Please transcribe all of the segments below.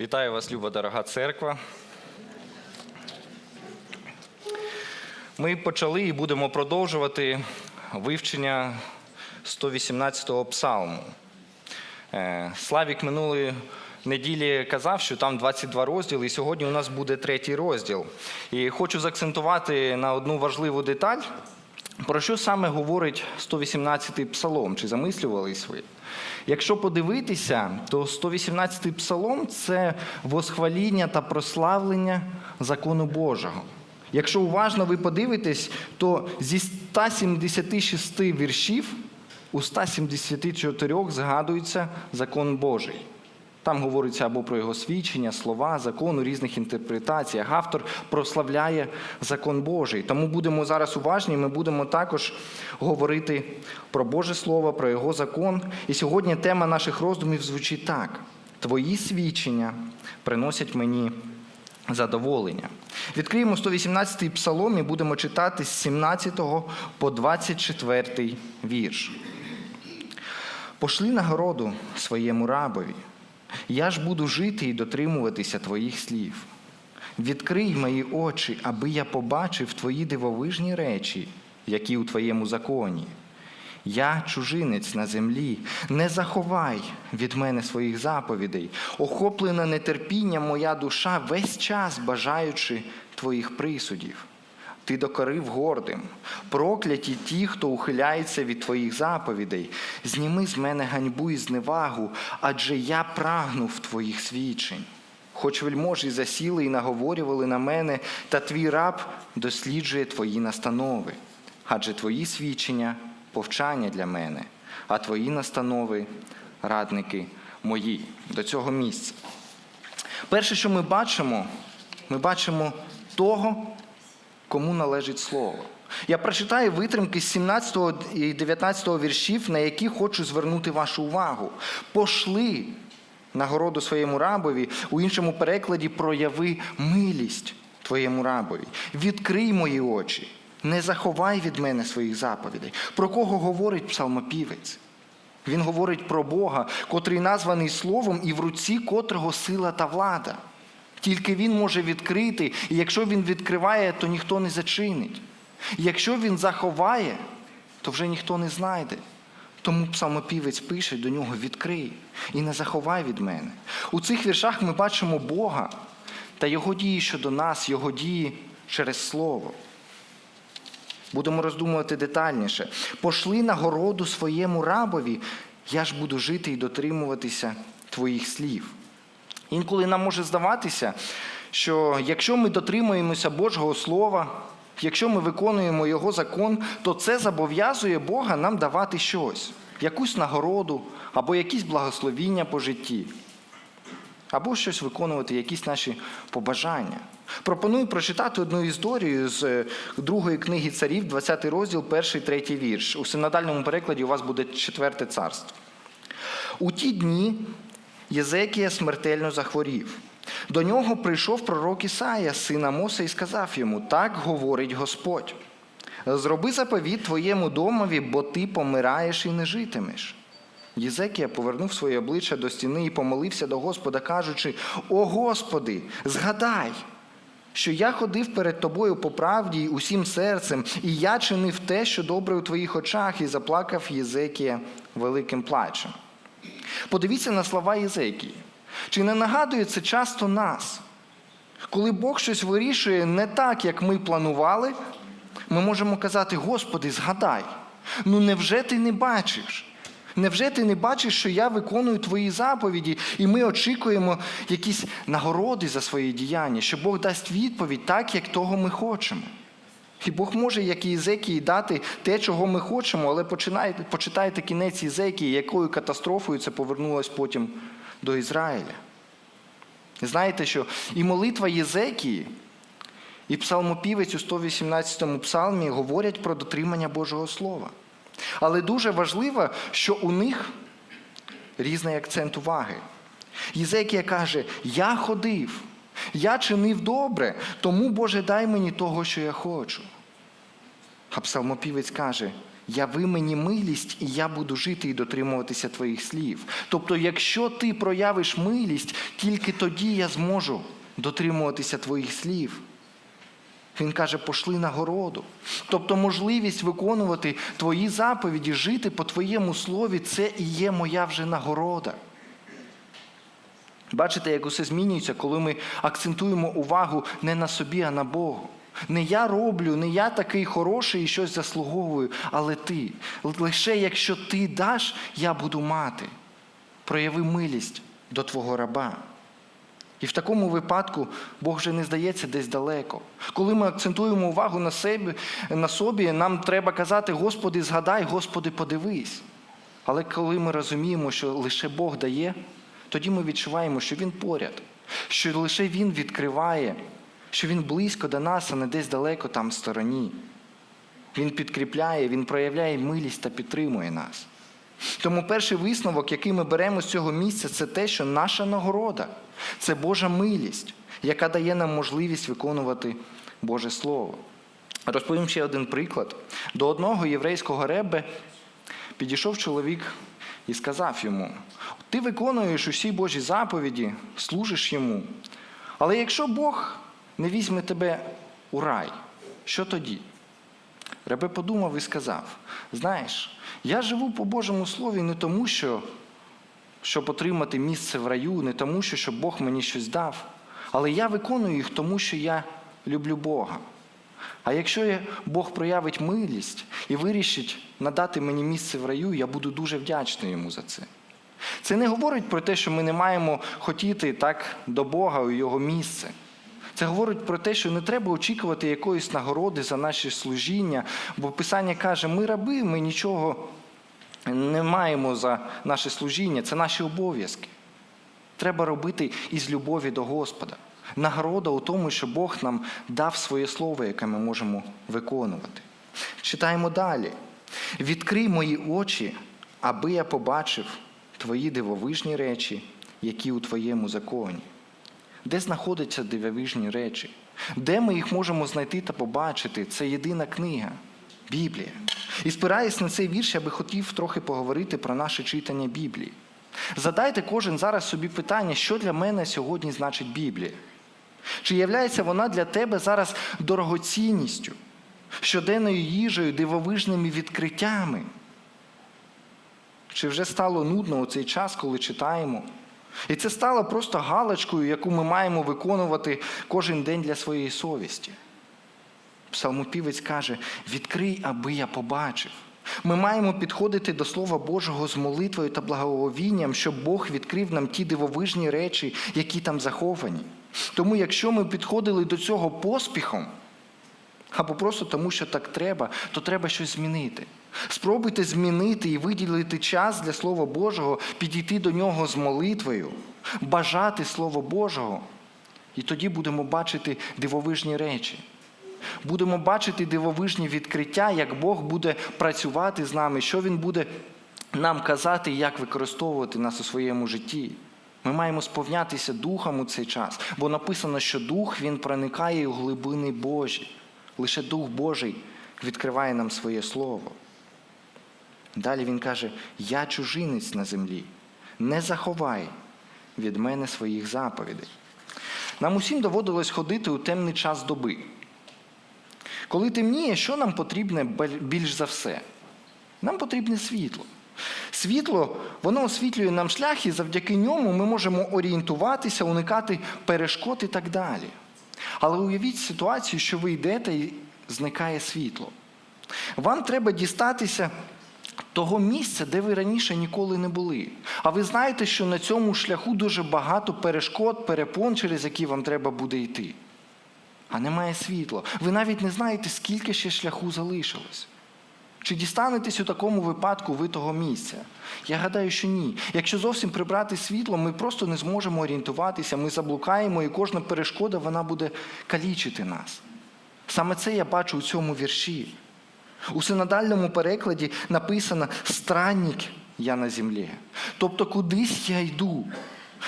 Вітаю вас, люба дорога церква. Ми почали і будемо продовжувати вивчення 118-го псалму. Е, Славік минулої неділі казав, що там 22 розділи, і сьогодні у нас буде третій розділ. І хочу заакцентувати на одну важливу деталь. Про що саме говорить 118-й псалом? Чи замислювались ви? Якщо подивитися, то 118-й псалом це восхваління та прославлення закону Божого. Якщо уважно ви подивитесь, то зі 176 віршів у 174 згадується закон Божий. Там говориться або про його свідчення, слова, закон у різних інтерпретаціях. Автор прославляє закон Божий. Тому будемо зараз уважні. Ми будемо також говорити про Боже Слово, про його закон. І сьогодні тема наших роздумів звучить так: Твої свідчення приносять мені задоволення. Відкриємо 118-й псалом і будемо читати з 17 по 24 вірш. Пошли нагороду своєму рабові. Я ж буду жити і дотримуватися твоїх слів. Відкрий мої очі, аби я побачив твої дивовижні речі, які у твоєму законі. Я чужинець на землі, не заховай від мене своїх заповідей, охоплена нетерпінням моя душа весь час бажаючи твоїх присудів. Ти докорив гордим, прокляті ті, хто ухиляється від твоїх заповідей. Зніми з мене ганьбу і зневагу, адже я прагнув твоїх свідчень. Хоч вельможі засіли і наговорювали на мене, та твій раб досліджує твої настанови. Адже твої свідчення повчання для мене, а твої настанови радники мої до цього місця. Перше, що ми бачимо, ми бачимо того, кому належить слово. Я прочитаю витримки з 17 і 19 віршів, на які хочу звернути вашу увагу. Пошли нагороду своєму рабові, у іншому перекладі прояви милість твоєму рабові. Відкрий мої очі, не заховай від мене своїх заповідей. Про кого говорить псалмопівець? Він говорить про Бога, котрий названий Словом і в руці котрого сила та влада. Тільки він може відкрити, і якщо він відкриває, то ніхто не зачинить. Якщо він заховає, то вже ніхто не знайде. Тому псалмопівець пише до нього: відкрий і не заховай від мене. У цих віршах ми бачимо Бога та Його дії щодо нас, Його дії через Слово. Будемо роздумувати детальніше. Пошли нагороду своєму рабові, я ж буду жити і дотримуватися твоїх слів. Інколи нам може здаватися, що якщо ми дотримуємося Божого Слова, якщо ми виконуємо Його закон, то це зобов'язує Бога нам давати щось, якусь нагороду або якісь благословіння по житті, або щось виконувати, якісь наші побажання. Пропоную прочитати одну історію з е, другої книги царів, 20 розділ, перший, третій вірш. У синодальному перекладі у вас буде четверте царство. У ті дні Єзекія смертельно захворів. До нього прийшов пророк Ісая, син Амоса, і сказав йому: Так говорить Господь. Зроби заповіт твоєму домові, бо ти помираєш і не житимеш. Єзекія повернув своє обличчя до стіни і помолився до Господа, кажучи: О Господи, згадай, що я ходив перед тобою по правді й усім серцем, і я чинив те, що добре у твоїх очах, і заплакав Єзекія великим плачем. Подивіться на слова Єзекії. Чи не нагадує це часто нас? Коли Бог щось вирішує не так, як ми планували, ми можемо казати: Господи, згадай, ну невже ти не бачиш? Невже ти не бачиш, що я виконую твої заповіді, і ми очікуємо якісь нагороди за свої діяння, що Бог дасть відповідь так, як того ми хочемо? І Бог може, як і Єзекії, дати те, чого ми хочемо, але починайте, почитайте кінець Єзекії, якою катастрофою це повернулось потім до Ізраїля. Знаєте, що і молитва Єзекії, і псалмопівець у 118 му псалмі говорять про дотримання Божого Слова. Але дуже важливо, що у них різний акцент уваги. Єзекія каже: Я ходив, я чинив добре, тому Боже, дай мені того, що я хочу. А псалмопівець каже: яви мені милість, і я буду жити і дотримуватися твоїх слів. Тобто, якщо ти проявиш милість, тільки тоді я зможу дотримуватися твоїх слів. Він каже, пошли нагороду. Тобто можливість виконувати твої заповіді, жити по твоєму слові це і є моя вже нагорода. Бачите, як усе змінюється, коли ми акцентуємо увагу не на собі, а на Богу. Не я роблю, не я такий хороший і щось заслуговую, але ти. Лише якщо ти даш, я буду мати. Прояви милість до твого раба. І в такому випадку Бог вже не здається десь далеко. Коли ми акцентуємо увагу на себе, на собі, нам треба казати, Господи, згадай, Господи, подивись. Але коли ми розуміємо, що лише Бог дає, тоді ми відчуваємо, що Він поряд, що лише Він відкриває, що Він близько до нас, а не десь далеко там в стороні. Він підкріпляє, Він проявляє милість та підтримує нас. Тому перший висновок, який ми беремо з цього місця, це те, що наша нагорода це Божа милість, яка дає нам можливість виконувати Боже Слово. Розповім ще один приклад. До одного єврейського ребе підійшов чоловік і сказав йому: Ти виконуєш усі Божі заповіді, служиш йому. Але якщо Бог не візьме тебе у рай, що тоді? Ребе подумав і сказав: знаєш, я живу по Божому Слові не тому, що, щоб отримати місце в раю, не тому, що щоб Бог мені щось дав, але я виконую їх тому, що я люблю Бога. А якщо Бог проявить милість і вирішить надати мені місце в раю, я буду дуже вдячний йому за це. Це не говорить про те, що ми не маємо хотіти так до Бога у Його місце. Це говорить про те, що не треба очікувати якоїсь нагороди за наші служіння, бо Писання каже, ми раби, ми нічого не маємо за наше служіння, це наші обов'язки. Треба робити із любові до Господа. Нагорода у тому, що Бог нам дав своє слово, яке ми можемо виконувати. Читаємо далі. Відкрий мої очі, аби я побачив твої дивовижні речі, які у твоєму законі. Де знаходяться дивовижні речі? Де ми їх можемо знайти та побачити? Це єдина книга Біблія. І спираясь на цей вірш, я би хотів трохи поговорити про наше читання Біблії. Задайте кожен зараз собі питання, що для мене сьогодні значить Біблія? Чи являється вона для тебе зараз дорогоцінністю, щоденною їжею, дивовижними відкриттями? Чи вже стало нудно у цей час, коли читаємо? І це стало просто галочкою, яку ми маємо виконувати кожен день для своєї совісті. Псалмопівець каже: відкрий, аби я побачив. Ми маємо підходити до Слова Божого з молитвою та благоговінням, щоб Бог відкрив нам ті дивовижні речі, які там заховані. Тому, якщо ми підходили до цього поспіхом, або просто тому, що так треба, то треба щось змінити. Спробуйте змінити і виділити час для Слова Божого, підійти до нього з молитвою, бажати Слова Божого. І тоді будемо бачити дивовижні речі. Будемо бачити дивовижні відкриття, як Бог буде працювати з нами, що Він буде нам казати, як використовувати нас у своєму житті. Ми маємо сповнятися Духом у цей час, бо написано, що Дух Він проникає у глибини Божі. Лише Дух Божий відкриває нам своє Слово. Далі він каже: Я чужинець на землі, не заховай від мене своїх заповідей. Нам усім доводилось ходити у темний час доби. Коли темніє, що нам потрібне більш за все? Нам потрібне світло. Світло, воно освітлює нам шлях, і завдяки ньому ми можемо орієнтуватися, уникати перешкод і так далі. Але уявіть ситуацію, що ви йдете і зникає світло. Вам треба дістатися того місця, де ви раніше ніколи не були. А ви знаєте, що на цьому шляху дуже багато перешкод, перепон, через які вам треба буде йти. А немає світла. Ви навіть не знаєте, скільки ще шляху залишилось. Чи дістанетесь у такому випадку ви того місця? Я гадаю, що ні. Якщо зовсім прибрати світло, ми просто не зможемо орієнтуватися, ми заблукаємо, і кожна перешкода вона буде калічити нас. Саме це я бачу у цьому вірші. У синодальному перекладі написано странник я на землі. Тобто кудись я йду.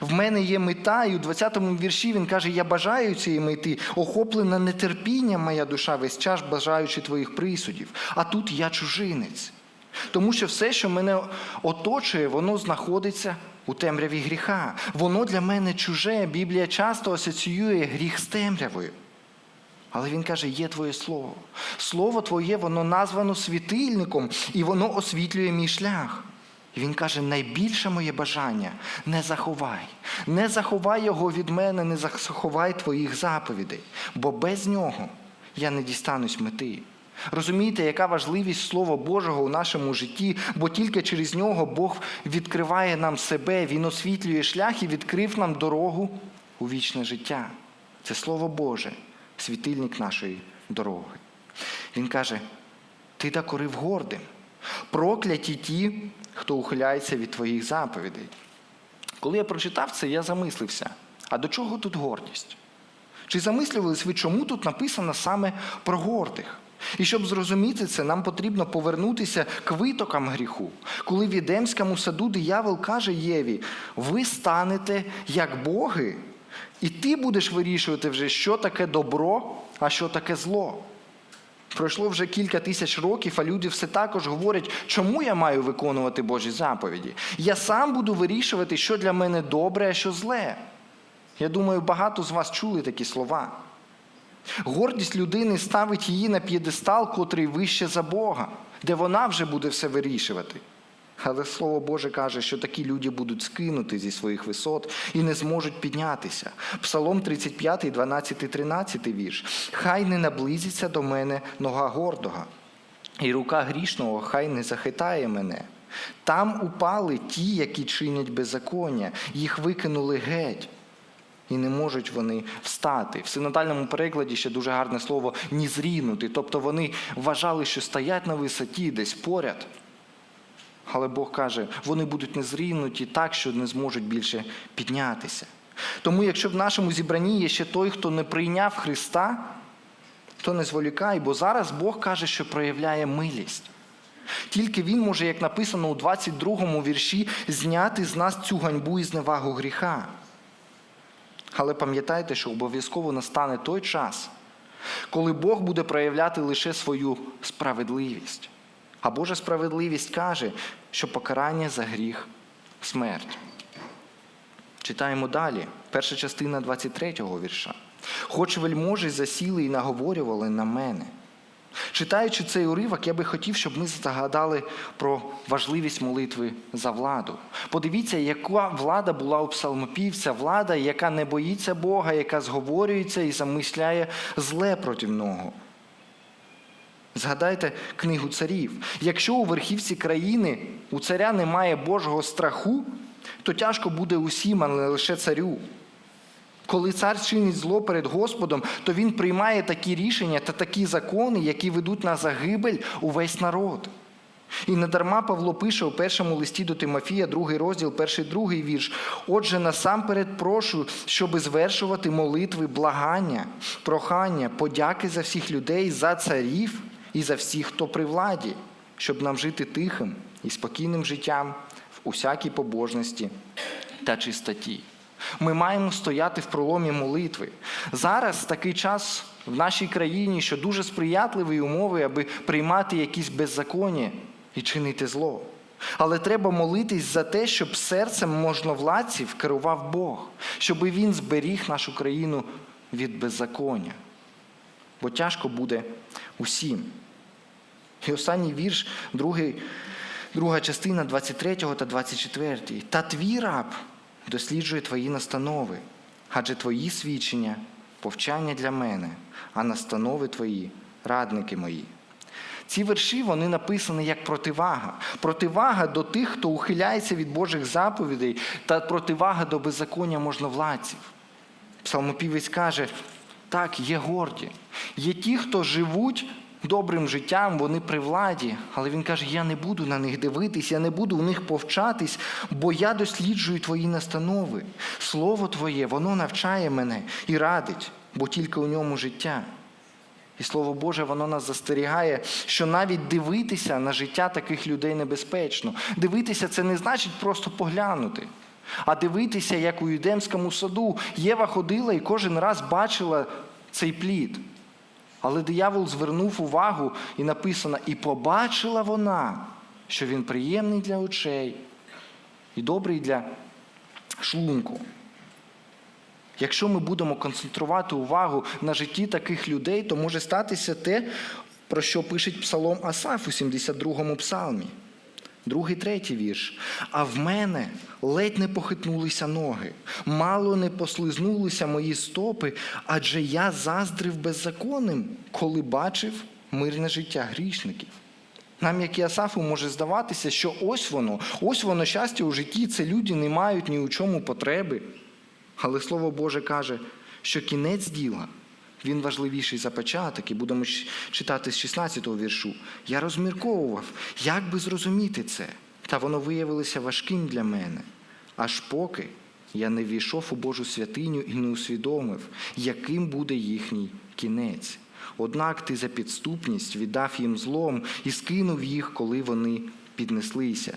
В мене є мета, і у 20-му вірші він каже: Я бажаю цієї мети, охоплена нетерпінням моя душа весь час, бажаючи твоїх присудів. А тут я чужинець. Тому що все, що мене оточує, воно знаходиться у темряві гріха. Воно для мене чуже. Біблія часто асоціює гріх з темрявою. Але він каже, є твоє слово. Слово твоє, воно названо світильником, і воно освітлює мій шлях. І він каже: найбільше моє бажання не заховай, не заховай його від мене, не заховай твоїх заповідей, бо без нього я не дістанусь мети. Розумієте, яка важливість Слова Божого у нашому житті, бо тільки через нього Бог відкриває нам себе, Він освітлює шлях і відкрив нам дорогу у вічне життя. Це Слово Боже, світильник нашої дороги. Він каже: ти докорив гордим, прокляті ті, хто ухиляється від твоїх заповідей. Коли я прочитав це, я замислився: а до чого тут гордість? Чи замислювались ви, чому тут написано саме про гордих? І щоб зрозуміти це, нам потрібно повернутися к витокам гріху. Коли в Єдемському саду диявол каже Єві: ви станете як боги, і ти будеш вирішувати вже, що таке добро, а що таке зло. Пройшло вже кілька тисяч років, а люди все також говорять, чому я маю виконувати Божі заповіді. Я сам буду вирішувати, що для мене добре, а що зле. Я думаю, багато з вас чули такі слова. Гордість людини ставить її на п'єдестал, котрий вище за Бога, де вона вже буде все вирішувати. Але Слово Боже каже, що такі люди будуть скинути зі своїх висот і не зможуть піднятися. Псалом 35, 12, 13 вірш. Хай не наблизиться до мене нога гордого, і рука грішного хай не захитає мене. Там упали ті, які чинять беззаконня, їх викинули геть. І не можуть вони встати. В синодальному перекладі ще дуже гарне слово «ні зрінути». Тобто вони вважали, що стоять на висоті десь поряд. Але Бог каже, вони будуть незрінуті так, що не зможуть більше піднятися. Тому, якщо в нашому зібранні є ще той, хто не прийняв Христа, то не зволікай, бо зараз Бог каже, що проявляє милість. Тільки Він може, як написано у 22 вірші, зняти з нас цю ганьбу і зневагу гріха. Але пам'ятайте, що обов'язково настане той час, коли Бог буде проявляти лише свою справедливість. А Божа справедливість каже, що покарання за гріх смерть. Читаємо далі, перша частина 23-го вірша. Хоч вельможі засіли і наговорювали на мене. Читаючи цей уривок, я би хотів, щоб ми загадали про важливість молитви за владу. Подивіться, яка влада була у псалмопівця, влада, яка не боїться Бога, яка зговорюється і замисляє зле проти нього. Згадайте книгу царів. Якщо у верхівці країни у царя немає Божого страху, то тяжко буде усім, а не лише царю. Коли цар чинить зло перед Господом, то він приймає такі рішення та такі закони, які ведуть на загибель увесь народ. І недарма Павло пише у першому листі до Тимофія, другий розділ, перший другий вірш. Отже, насамперед прошу, щоби звершувати молитви, благання, прохання, подяки за всіх людей, за царів і за всіх, хто при владі, щоб нам жити тихим і спокійним життям в усякій побожності та чистоті. Ми маємо стояти в проломі молитви. Зараз такий час в нашій країні, що дуже сприятливі умови, аби приймати якісь беззаконня і чинити зло. Але треба молитись за те, щоб серцем можновладців керував Бог, щоб він зберіг нашу країну від беззаконня. Бо тяжко буде усім. І останній вірш, другий, друга частина 23 та 24. Та твій раб досліджує твої настанови, адже твої свідчення повчання для мене, а настанови твої радники мої. Ці вірші вони написані як противага. Противага до тих, хто ухиляється від Божих заповідей, та противага до беззаконня можновладців. Псалмопівець каже: так, є горді. Є ті, хто живуть добрим життям, вони при владі, але він каже: я не буду на них дивитись, я не буду у них повчатись, бо я досліджую твої настанови. Слово Твоє, воно навчає мене і радить, бо тільки у ньому життя. І Слово Боже, воно нас застерігає, що навіть дивитися на життя таких людей небезпечно. Дивитися це не значить просто поглянути. А дивитися, як у Юдемському саду Єва ходила і кожен раз бачила цей плід. Але диявол звернув увагу і написано: і побачила вона, що він приємний для очей і добрий для шлунку. Якщо ми будемо концентрувати увагу на житті таких людей, то може статися те, про що пише Псалом Асаф у 72-му псалмі. Другий, третій вірш. А в мене ледь не похитнулися ноги, мало не послизнулися мої стопи, адже я заздрив беззаконним, коли бачив мирне життя грішників. Нам, як і Асафу, може здаватися, що ось воно, ось воно щастя у житті, це люди не мають ні у чому потреби. Але Слово Боже каже, що кінець діла, він важливіший за початок, і будемо читати з 16-го віршу. Я розмірковував, як би зрозуміти це, та воно виявилося важким для мене, аж поки я не війшов у Божу святиню і не усвідомив, яким буде їхній кінець. Однак ти за підступність віддав їм злом і скинув їх, коли вони піднеслися.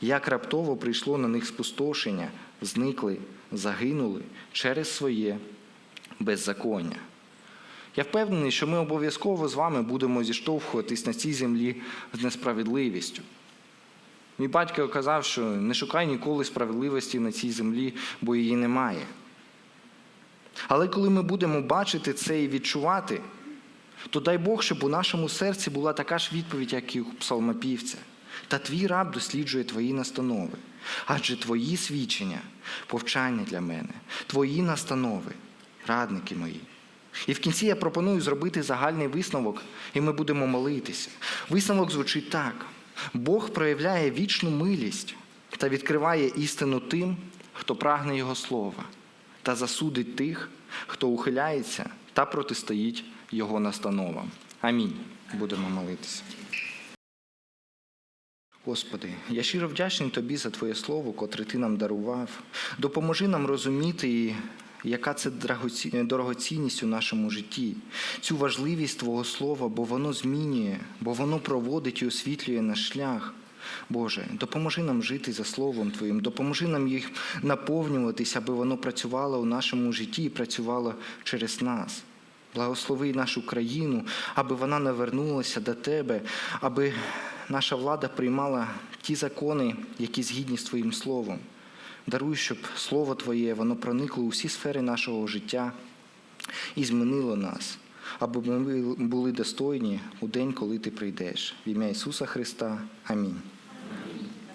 Як раптово прийшло на них спустошення, зникли, загинули через своє беззаконня. Я впевнений, що ми обов'язково з вами будемо зіштовхуватись на цій землі з несправедливістю. Мій батько казав, що не шукай ніколи справедливості на цій землі, бо її немає. Але коли ми будемо бачити це і відчувати, то дай Бог, щоб у нашому серці була така ж відповідь, як і у псалмопівця. Та твій раб досліджує твої настанови, адже твої свідчення повчання для мене, твої настанови, радники мої. І в кінці я пропоную зробити загальний висновок, і ми будемо молитися. Висновок звучить так: Бог проявляє вічну милість та відкриває істину тим, хто прагне Його слова, та засудить тих, хто ухиляється та протистоїть Його настановам. Амінь. Будемо молитися. Господи, я щиро вдячний Тобі за Твоє Слово, котре Ти нам дарував. Допоможи нам розуміти, яка це дорогоцінність у нашому житті, цю важливість Твого Слова, бо воно змінює, бо воно проводить і освітлює наш шлях. Боже, допоможи нам жити за Словом Твоїм, допоможи нам їх наповнюватись, аби воно працювало у нашому житті і працювало через нас. Благослови нашу країну, аби вона навернулася до Тебе, аби наша влада приймала ті закони, які згідні з Твоїм Словом. Даруй, щоб Слово Твоє воно проникло у всі сфери нашого життя і змінило нас, аби ми були достойні у день, коли Ти прийдеш. В ім'я Ісуса Христа. Амінь.